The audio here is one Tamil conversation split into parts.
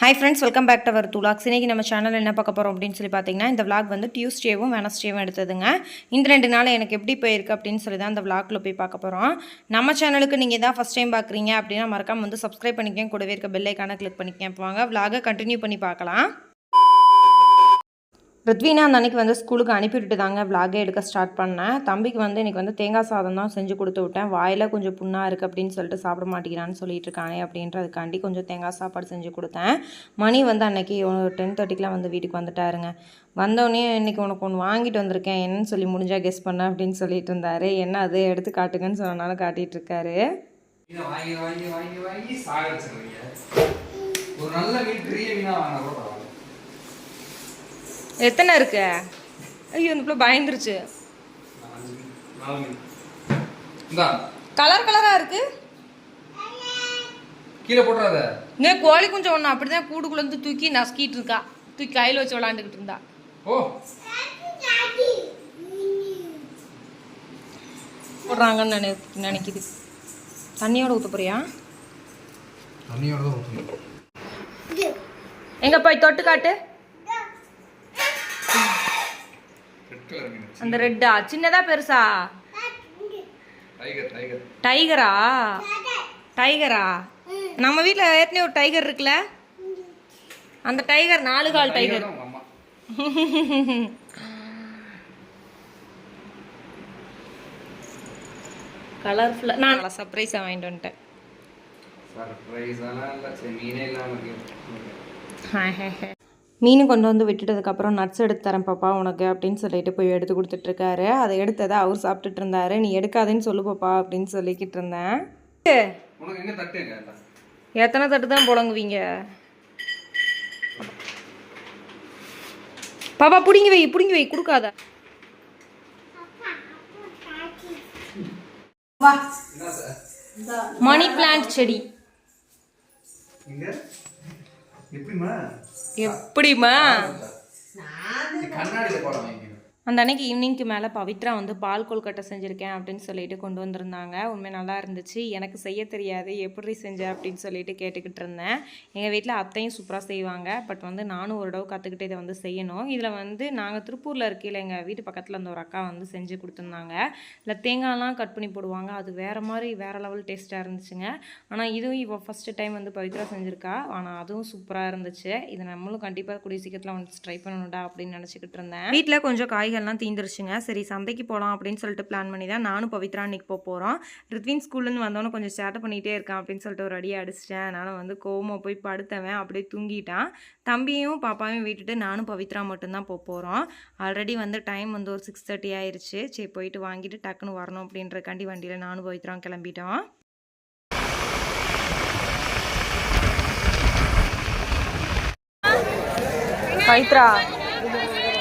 Hi friends welcome back to our துலாக்ஸ் இன்னைக்கு நம்ம சேனல் என்ன பார்க்க போகிறோம் அப்படின்னு சொல்லி பார்த்தீங்கன்னா இந்த விளாக் வந்து டியூஸ்டேவும் வெனஸ்டேவும் எடுத்ததுங்க. இந்த ரெண்டு நாள் எனக்கு எப்படி போயிருக்கு அப்படின்னு சொல்லி தான் இந்த vlogல போய் பார்க்க போகிறோம் நம்ம சேனலுக்கு நீங்கள் தான் ஃபஸ்ட் டைம் பார்க்குறீங்க அப்படின்னா மறக்காம வந்து சப்ஸ்கிரைப் பண்ணிக்கங்க. கூடவே இருக்க பெல்லைக்கான கிளிக் பண்ணிக்கங்க. வாங்க விளாகை கண்டினியூ பண்ணி பார்க்கலாம். ரித்வினா அந்த அன்னைக்கு வந்து ஸ்கூலுக்கு அனுப்பிவிட்டு தாங்க vlog-ஏ எடுக்க ஸ்டார்ட் பண்ணேன். தம்பிக்கு வந்து இன்னைக்கு வந்து தேங்காய் சாதம் தான் செஞ்சு கொடுத்து விட்டேன். வாயில் கொஞ்சம் புண்ணாக இருக்குது அப்படின்னு சொல்லிட்டு சாப்பிட மாட்டேங்கிறான்னு சொல்லிட்டு இருக்கானே அப்படின்றதுக்காண்டி கொஞ்சம் தேங்காய் சாப்பாடு செஞ்சு கொடுத்தேன். மணி வந்து அன்னைக்கு டென் தேர்ட்டிக்கெலாம் வந்து வீட்டுக்கு வந்துட்டாருங்க. வந்தோடனே இன்னைக்கு உனக்கு ஒன்று வாங்கிட்டு வந்திருக்கேன். என்னன்னு சொல்லி முடிஞ்சால் கெஸ் பண்ண அப்படின்னு சொல்லிட்டு இருந்தாரு. என்ன அது? எடுத்து காட்டுங்கன்னு சொன்னனால காட்டிகிட்டு இருக்காரு. ஒரு நல்ல மீன் பெரிய மீனா வாங்க கூட பரவாயில்ல எத்தனை இருக்கு? ஐயோ இந்த பிள்ளை பயந்துருச்சு. கலர் கலராக இருக்கு? கீழே போட்டுறாத. இன்னும் கோழி குஞ்சம் ஒன்று அப்படி தான் கூடுக்குள்ளேருந்து தூக்கி நசுக்கிட்டு இருக்கா. தூக்கி கையில் வச்சு விளாண்டுக்கிட்டு இருந்தா. ஓ. போடுறாங்கன்னு நினை நினைக்குது. தண்ணியோட ஊற்ற போறியா? தண்ணியோட தான் எங்க போய் தொட்டு காட்டு ரெட் கலர் மீன் அந்த ரெட்டா? சின்னதா பெருசா? டைகர் டைகர் நம்ம வீட்டில் ஏற்கனவே ஒரு டைகர் இருக்குல்ல? அந்த டைகர் நாலு கால் டைகர் கலர்ஃபுல்லாக நான் சர்ப்ரைஸாக வாங்கிட்டு வந்துட்டேன். சர்ப்ரைஸ் எல்லாம் இல்லை. மீனே இல்லாமல் மீன் கொண்டு வந்து விட்டுட்டதுக்கப்புறம் நட்ஸ் எடுத்து தரேன் பாப்பா உனக்கு அப்படின்னு சொல்லிட்டு போய் எடுத்து கொடுத்துட்ருக்காரு. அதை எடுத்ததை அவர் சாப்பிட்டுட்டு இருந்தாரு. நீ எடுக்காதேன்னு சொல்லு பாப்பா அப்படின்னு சொல்லிக்கிட்டு இருந்தேன். எத்தனை தட்டு தான் புழங்குவீங்க? பாப்பா பிடிங்கி வை பிடிங்கி வை கொடுக்காத. மணி பிளான்ட் செடி. எப்படிமா எப்படிம்மா? கண்ணாடியில் போட வாங்கிக்கணும் அந்த அன்னைக்கு ஈவினிங்க்கு மேலே பவித்ரா வந்து பால் கொல்கட்டை செஞ்சுருக்கேன் அப்படின்னு சொல்லிட்டு கொண்டு வந்திருந்தாங்க. உண்மை நல்லா இருந்துச்சு. எனக்கு செய்ய தெரியாது. எப்படி செஞ்ச அப்படின்னு சொல்லிட்டு கேட்டுக்கிட்டு இருந்தேன். எங்கள் வீட்டில் அத்தையும் சூப்பராக செய்வாங்க. பட் வந்து நானும் ஒரு தடவை கற்றுக்கிட்டு இதை வந்து செய்யணும். இதில் வந்து நாங்கள் திருப்பூரில் இருக்கையில் எங்கள் வீட்டு பக்கத்தில் அந்த ஒரு அக்கா வந்து செஞ்சு கொடுத்துருந்தாங்க. இல்லை தேங்காய்லாம் கட் பண்ணி போடுவாங்க. அது வேறு மாதிரி வேறு லெவல் டேஸ்ட்டாக இருந்துச்சுங்க. ஆனால் இதுவும் இவள் ஃபஸ்ட்டு டைம் வந்து பவித்ரா செஞ்சுருக்கா. ஆனால் அதுவும் சூப்பராக இருந்துச்சு. இதை நம்மளும் கண்டிப்பாக கூடிய சீக்கிரத்தில் வந்து ட்ரை பண்ணணும்டா அப்படின்னு நினச்சிக்கிட்டு இருந்தேன். வீட்டில் கொஞ்சம் காய்கள்லாம் தீந்துருச்சுங்க. சரி சந்தைக்கு போகலாம் அப்படின்னு சொல்லிட்டு பிளான் பண்ணி தான் நானும் பவித்ரா அன்னைக்கு போக போகிறோம் ரித்வின் ஸ்கூல்லேருந்து வந்தோன்னு கொஞ்சம் சேட்டை பண்ணிகிட்டே இருக்கான் அப்படின்னு சொல்லிட்டு ஒரு அடியை அடிச்சிட்டேன். அதனால் வந்து கோவமாக போய் படுத்தவன் அப்படியே தூங்கிட்டான். தம்பியும் பாப்பாவையும் விட்டுட்டு நானும் பவித்ரா மட்டும்தான் போக போகிறோம் ஆல்ரெடி வந்து டைம் வந்து ஒரு சிக்ஸ் தேர்ட்டி ஆயிடுச்சு சரி போயிட்டு வாங்கிட்டு டக்குன்னு வரணும் அப்படின்றக்காண்டி வண்டியில் நானும் பவித்ரா கிளம்பிட்டோம். பவித்ரா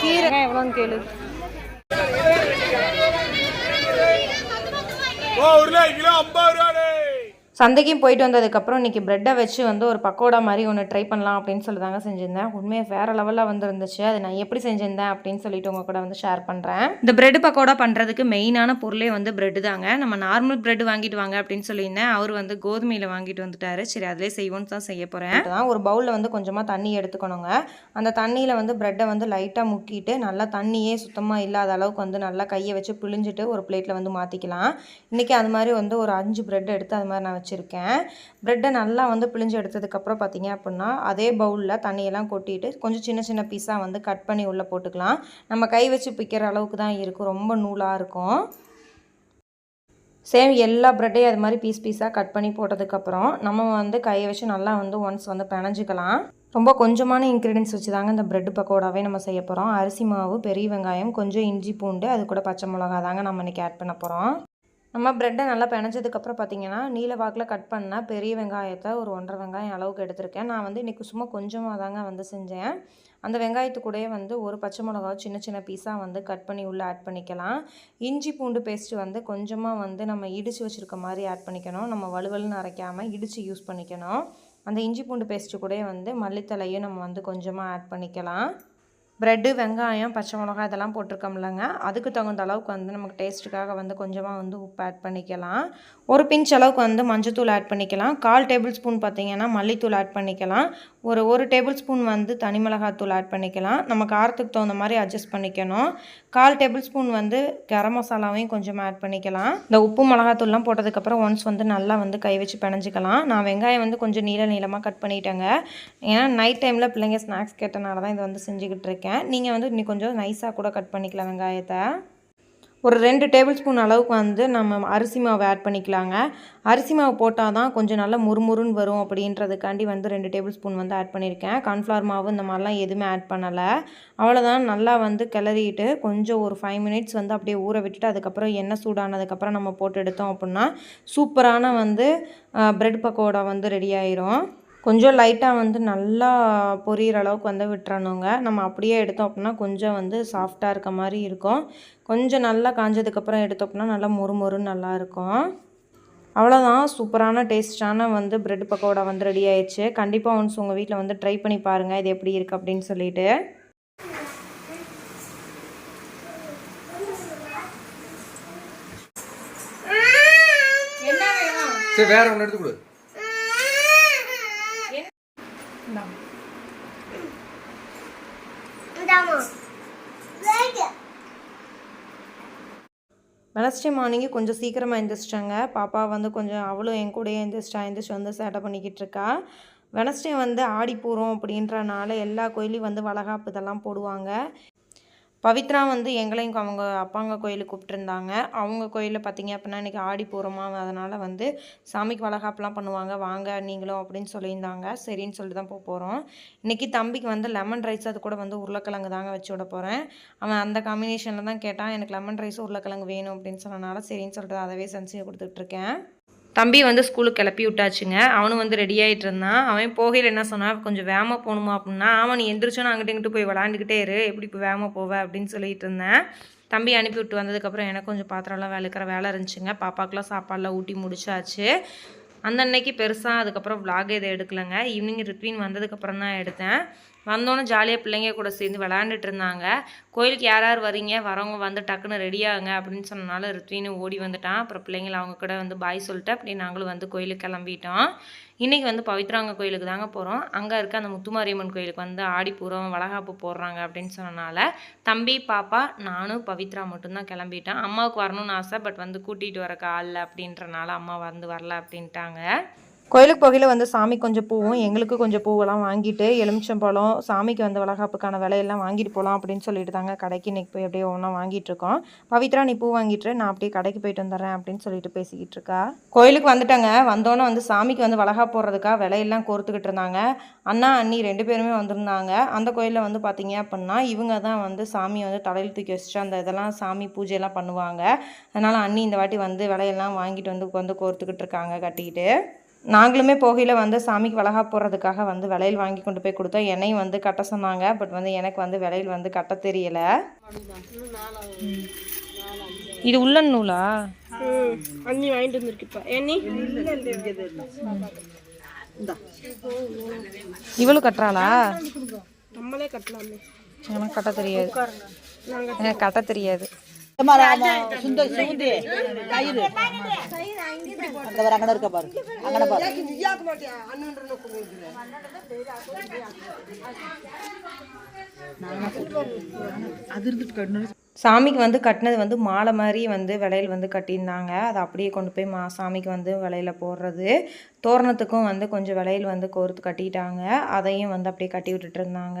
கீரை எவ்வளோன்னு கேளு. ഓ ഒരു കിലോ അമ്പത് രൂപ சந்தைக்கும் போயிட்டு வந்ததுக்கப்புறம் இன்றைக்கி ப்ரெட்டை வச்சு வந்து ஒரு பக்கோடா மாதிரி ஒன்று ட்ரை பண்ணலாம் அப்படின்னு சொல்லி தாங்க செஞ்சுருந்தேன். உண்மையாக வேறு லெவலில் வந்து இருந்துச்சு அது நான் எப்படி செஞ்சுருந்தேன் அப்படின்னு சொல்லிட்டு உங்கள் கூட வந்து ஷேர் பண்ணுறேன் இந்த பிரெட் பக்கோடா பண்ணுறதுக்கு மெயினான பொருளே வந்து பிரெட் தாங்க. நம்ம நார்மல் பிரெட் வாங்கிட்டு வாங்க அப்படின்னு சொல்லியிருந்தேன். அவர் வந்து கோதுமையில் வாங்கிட்டு வந்துட்டாரு. சரி அதிலே செய்வோன்னு தான் செய்ய போகிறேன் தான் ஒரு பவுலில் வந்து கொஞ்சமாக தண்ணி எடுத்துக்கணுங்க. அந்த தண்ணியில் வந்து ப்ரெட்டை வந்து லைட்டாக முக்கிட்டு நல்லா தண்ணியே சுத்தமாக இல்லாத அளவுக்கு வந்து நல்லா கையை வச்சு பிழிஞ்சிட்டு ஒரு பிளேட்டில் வந்து மாற்றிக்கலாம் இன்றைக்கி அது மாதிரி வந்து ஒரு அஞ்சு பிரெட் எடுத்து அது மாதிரி நான் வச்சுருக்கேன். ப்ரெட்டை நல்லா வந்து பிழிஞ்சு எடுத்ததுக்கப்புறம் பார்த்தீங்க அப்படின்னா அதே பவுலில் தண்ணியெல்லாம் கொட்டிட்டு கொஞ்சம் சின்ன சின்ன பீஸாக வந்து கட் பண்ணி உள்ளே போட்டுக்கலாம். நம்ம கை வச்சு பிக்கிற அளவுக்கு தான் இருக்கும். ரொம்ப நூலாக இருக்கும். சேம் எல்லா ப்ரெட்டையும் அது மாதிரி பீஸ் பீஸாக கட் பண்ணி போட்டதுக்கப்புறம் நம்ம வந்து கையை வச்சு நல்லா வந்து ஒன்ஸ் வந்து பிணைஞ்சிக்கலாம். ரொம்ப கொஞ்சமான இன்க்ரீடியன்ஸ் வச்சு தாங்க இந்த ப்ரெட் பக்கோடாவே நம்ம செய்ய போகிறோம் அரிசி மாவு பெரிய வெங்காயம் கொஞ்சம் இஞ்சி பூண்டு அது கூட பச்சை மிளகா தாங்க நம்ம இன்றைக்கி ஆட் பண்ண போகிறோம் நம்ம ப்ரெட்டை நல்லா பிணைஞ்சதுக்கப்புறம் பார்த்தீங்கன்னா நீல வாக்கில் கட் பண்ணால் பெரிய வெங்காயத்தை ஒரு ஒன்றரை வெங்காயம் அளவுக்கு எடுத்திருக்கேன். நான் வந்து இன்றைக்கி சும்மா கொஞ்சமாக தாங்க வந்து செஞ்சேன். அந்த வெங்காயத்துக்கூடயே வந்து ஒரு பச்சை மிளகாவை சின்ன சின்ன பீஸாக வந்து கட் பண்ணி உள்ளே ஆட் பண்ணிக்கலாம். இஞ்சி பூண்டு பேஸ்ட்டு வந்து கொஞ்சமாக வந்து நம்ம இடித்து வச்சுருக்க மாதிரி ஆட் பண்ணிக்கணும். நம்ம வலுவலுன்னு அரைக்காமல் இடித்து யூஸ் பண்ணிக்கணும். அந்த இஞ்சி பூண்டு பேஸ்ட்டு கூடயே வந்து மல்லித்தலையும் நம்ம வந்து கொஞ்சமாக ஆட் பண்ணிக்கலாம். ப்ரெட்டு வெங்காயம் பச்சை மிளகாய் இதெல்லாம் போட்டிருக்கோம்லங்க. அதுக்கு தகுந்த அளவுக்கு வந்து நமக்கு டேஸ்ட்டுக்காக வந்து கொஞ்சமாக வந்து உப்பு ஆட் பண்ணிக்கலாம். ஒரு பிஞ்ச் அளவுக்கு வந்து மஞ்சத்தூள் ஆட் பண்ணிக்கலாம். கால் டேபிள் ஸ்பூன் பார்த்தீங்கன்னா மல்லித்தூள் ஆட் பண்ணிக்கலாம். ஒரு ஒரு டேபிள் ஸ்பூன் வந்து தனி மிளகாத்தூள் ஆட் பண்ணிக்கலாம். நம்ம காரத்துக்கு தகுந்த மாதிரி அட்ஜஸ்ட் பண்ணிக்கணும். கால் டேபிள் ஸ்பூன் வந்து கரம் மசாலாவையும் கொஞ்சம் ஆட் பண்ணிக்கலாம். இந்த உப்பு மிளகாத்தூள்லாம் போட்டதுக்கப்புறம் ஒன்ஸ் வந்து நல்லா வந்து கை வச்சு பிணைஞ்சிக்கலாம். நான் வெங்காயம் வந்து கொஞ்சம் நீள நீளமாக கட் பண்ணிட்டேங்க. ஏன்னா நைட் டைமில் பிள்ளைங்க ஸ்நாக்ஸ் கேட்டனால தான் இதை வந்து செஞ்சுக்கிட்டு இருக்கேன். நீங்கள் வந்து இன்னும் கொஞ்சம் நைஸாக கூட கட் பண்ணிக்கலாம் வெங்காயத்தை. ஒரு ரெண்டு டேபிள் ஸ்பூன் அளவுக்கு வந்து நம்ம அரிசி மாவு ஆட் பண்ணிக்கலாங்க. அரிசி மாவு போட்டால் தான் கொஞ்சம் நல்லா முறுமுறுன்னு வரும் அப்படின்றதுக்காண்டி வந்து ரெண்டு டேபிள் ஸ்பூன் வந்து ஆட் பண்ணியிருக்கேன். கார்ன்ஃப்ளவர் மாவு இந்த மாதிரிலாம் எதுவுமே ஆட் பண்ணலை. அவ்வளோதான் நல்லா வந்து கிளறிட்டு கொஞ்சம் ஒரு ஃபைவ் மினிட்ஸ் வந்து அப்படியே ஊற விட்டுட்டு அதுக்கப்புறம் எண்ணெய் சூடானதுக்கப்புறம் நம்ம போட்டு எடுத்தோம் அப்படின்னா சூப்பரான வந்து ப்ரெட் பக்கோடா வந்து ரெடி ஆயிரும். கொஞ்சம் லைட்டாக வந்து நல்லா பொரியிற அளவுக்கு வந்து விட்டுறணுங்க. நம்ம அப்படியே எடுத்தோம் அப்படின்னா கொஞ்சம் வந்து சாஃப்டாக இருக்க மாதிரி இருக்கும். கொஞ்சம் நல்லா காஞ்சதுக்கப்புறம் எடுத்தோம் அப்படின்னா நல்லா மொறுமொறுன்னு நல்லாயிருக்கும் அவ்வளோதான் சூப்பரான டேஸ்டான வந்து ப்ரெட் பக்கோடா வந்து ரெடி ஆயிடுச்சு. கண்டிப்பாக ஒன்ஸ் உங்கள் வீட்டில் வந்து ட்ரை பண்ணி பாருங்கள் இது எப்படி இருக்குது அப்படின்னு சொல்லிட்டு. சரி வேற ஒன்று எடுத்து கொடு. வெனஸ்டே மார்னிங்கே கொஞ்சம் சீக்கிரமாக எழுந்திரிச்சிட்டாங்க பாப்பா வந்து கொஞ்சம் அவளும் என் கூடயே எழுந்திரிச்சிட்டா எழுந்திரிச்சு வந்து சேட்டை பண்ணிக்கிட்டு இருக்கா. வெனஸ்டே வந்து ஆடிப்பூரம் அப்படின்றனால எல்லா கோயிலையும் வந்து வளகாப்பு இதெல்லாம் போடுவாங்க. பவித்ரா வந்து எங்களையும் அவங்க அப்பாங்க கோயிலுக்கு கூப்பிட்டுருந்தாங்க. அவங்க கோயிலில் பார்த்தீங்க அப்படின்னா இன்றைக்கி ஆடி போகிறோமா அதனால் வந்து சாமிக்கு வளகாப்பெலாம் பண்ணுவாங்க. வாங்க நீங்களும் அப்படின்னு சொல்லியிருந்தாங்க. சரின்னு சொல்லிட்டு தான் போக போகிறோம் இன்றைக்கி தம்பிக்கு வந்து லெமன் ரைஸ் அது கூட வந்து உருளைக்கிழங்கு தாங்க வச்சு விட போகிறேன் அவன் அந்த காம்பினேஷனில் தான் கேட்டான். எனக்கு லெமன் ரைஸ் உருளைக்கிழங்கு வேணும் அப்படின்னு சொன்னனால சரின்னு சொல்லிட்டு அதவே செஞ்சு கொடுத்துட்ருக்கேன் தம்பி வந்து ஸ்கூலுக்கு கிளப்பி விட்டாச்சுங்க. அவனும் வந்து ரெடி ஆகிட்டு இருந்தான். அவன் போகையில் என்ன சொன்னான் கொஞ்சம் வேகமாக போகணுமா? அப்படின்னா அவன் நீ எந்திரிச்சோன்னு அங்கிட்ட இங்கிட்டு போய் விளாண்டுக்கிட்டே இரு. எப்படி இப்போ வேகமாக போவ? அப்படின்னு சொல்லிட்டு இருந்தேன். தம்பி அனுப்பி விட்டு வந்ததுக்கப்புறம் எனக்கு கொஞ்சம் பாத்திரம்லாம் வேலைக்கிற வேலை இருந்துச்சுங்க. பாப்பாக்கெலாம் சாப்பாடெலாம் ஊட்டி முடிச்சாச்சு. அந்த அன்னைக்கு பெருசாக அதுக்கப்புறம் vlog எதுவும் எடுக்கலைங்க. ஈவினிங் ரிட்வீன் வந்ததுக்கப்புறம் தான் எடுத்தேன். வந்தோன்னே ஜாலியாக பிள்ளைங்க கூட சேர்ந்து விளாண்டுட்டு இருந்தாங்க. கோயிலுக்கு யார் யார் வரீங்க? வரவங்க வந்து டக்குன்னு ரெடியாகுங்க அப்படின்னு சொன்னனால ரித்வின்னு ஓடி வந்துட்டான். அப்புறம் பிள்ளைங்களை அவங்க கூட வந்து பாய் சொல்லிட்டு அப்படி நாங்களும் வந்து கோயிலுக்கு கிளம்பிட்டோம். இன்றைக்கி வந்து பவித்ராங்க கோயிலுக்கு தாங்க போகிறோம் அங்கே இருக்க அந்த முத்துமாரியம்மன் கோயிலுக்கு வந்து ஆடிப்பூரம் வளகாப்பு போடுறாங்க அப்படின்னு சொன்னனால தம்பி பாப்பா நானும் பவித்ரா மட்டும்தான் கிளம்பிட்டேன் அம்மாவுக்கு வரணும்னு ஆசை பட் வந்து கூட்டிகிட்டு வரக்கு ஆள் அப்படின்றனால அம்மா வந்து வரல அப்படின்ட்டாங்க. கோயிலுக்கு போகையில் வந்து சாமி கொஞ்சம் பூவும் எங்களுக்கு கொஞ்சம் பூவெல்லாம் வாங்கிட்டு எலுமிச்சம்பழம் சாமிக்கு வந்து வளகாப்புக்கான விலையெல்லாம் வாங்கிட்டு போகலாம் அப்படின்னு சொல்லிட்டு தாங்க கடைக்கு இன்னைக்கு போய் அப்படியே ஒன்றா வாங்கிட்டு இருக்கோம். பவித்ரா நீ பூ வாங்கிட்டு நான் அப்படியே கடைக்கு போயிட்டு வந்துடுறேன் அப்படின்னு சொல்லிட்டு பேசிக்கிட்டு இருக்கா. கோயிலுக்கு வந்துட்டாங்க. வந்தோன்னே வந்து சாமிக்கு வந்து வளகா போடுறதுக்காக விலையெல்லாம் கோர்த்துக்கிட்டு இருந்தாங்க. அண்ணா அண்ணி ரெண்டு பேருமே வந்திருந்தாங்க. அந்த கோயிலில் வந்து பார்த்தீங்க அப்படின்னா இவங்க தான் வந்து சாமியை வந்து தலையில் தூக்கி வச்சுட்டு அந்த இதெல்லாம் சாமி பூஜையெல்லாம் பண்ணுவாங்க. அதனால் அண்ணி இந்த வாட்டி வந்து விலையெல்லாம் வாங்கிட்டு வந்து வந்து கோர்த்துக்கிட்டு இருக்காங்க கட்டிக்கிட்டு. நாங்களுமே போகையில் வந்து சாமிக்கு வளகா போடுறதுக்காக வந்து விலையில் வாங்கி கொண்டு போய் கொடுத்தோம் என்னையும் வந்து கட்ட சொன்னாங்க. பட் வந்து எனக்கு வந்து விலையில் வந்து கட்ட தெரியல. இது உள்ளன் நூலா? அண்ணி வாங்கிட்டு வந்திருக்கு இப்போ அண்ணி இவளும் கட்டுறாளா? நம்மளே கட்டலாமே. எனக்கு கட்ட தெரியாது. எனக்கு கட்ட தெரியாது. சுந்தர் சுகுந்தி கயிறு அந்த வர அங்கன இருக்க. பாரு. அங்கன பாரு. சாமிக்கு வந்து கட்டினது வந்து மாலை மாதிரி வந்து விலையில் வந்து கட்டியிருந்தாங்க. அதை அப்படியே கொண்டு போய் மா சாமிக்கு வந்து விலையில போடுறது. தோரணத்துக்கும் வந்து கொஞ்சம் விலையில் வந்து கோர்த்து கட்டிட்டாங்க. அதையும் வந்து அப்படியே கட்டி விட்டுட்டு இருந்தாங்க.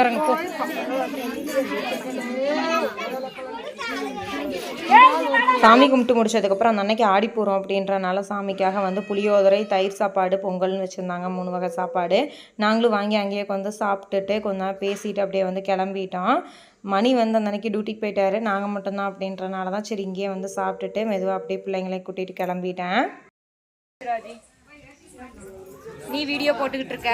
இறங்க போ. சாமி கும்பிட்டு முடிச்சதுக்கப்புறம் அந்த அன்னைக்கு போகிறோம் அப்படின்றனால சாமிக்காக வந்து புளியோதரை தயிர் சாப்பாடு பொங்கல்னு வச்சுருந்தாங்க மூணு வகை சாப்பாடு. நாங்களும் வாங்கி அங்கேயே வந்து சாப்பிட்டுட்டு கொஞ்ச நேரம் பேசிட்டு அப்படியே வந்து கிளம்பிட்டோம். மணி வந்து அந்த அன்னைக்கு டியூட்டிக்கு போயிட்டாரு. நாங்கள் மட்டும்தான் அப்படின்றனால தான் சரி இங்கேயே வந்து சாப்பிட்டுட்டு மெதுவாக அப்படியே பிள்ளைங்களை கூட்டிகிட்டு கிளம்பிட்டேன். நீ வீடியோ போட்டுக்கிட்டு இருக்க.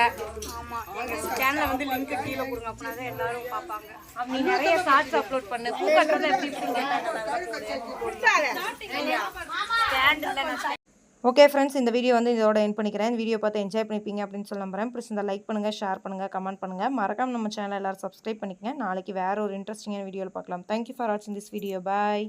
ஆமா. எங்க சேனல்ல வந்து லிங்க் கீழே கொடுங்க. அப்படின்னா தான் எல்லாரும் பார்ப்பாங்க. அப்ப நீ நிறைய ஷார்ட்ஸ் அப்லோட் பண்ணு. பூ கட்டுறது எப்படி ஓகே ஃப்ரெண்ட்ஸ் இந்த வீடியோ வந்து இதோட என் பண்ணிக்கிறேன். இந்த வீடியோ பார்த்து என்ஜாய் பண்ணிப்பீங்க அப்படின்னு சொல்ல நம்புறேன். ப்ளஸ் இந்த லைக் பண்ணுங்கள் ஷேர் பண்ணுங்கள் கமெண்ட் பண்ணுங்கள் மறக்காம நம்ம சேனல் எல்லாரும் சப்ஸ்கிரைப் பண்ணிக்கங்க. நாளைக்கு வேற ஒரு இன்ட்ரெஸ்டிங்கான வீடியோவில் பார்க்கலாம். தேங்க்யூ ஃபார் வாட்சிங் திஸ் வீடியோ பாய்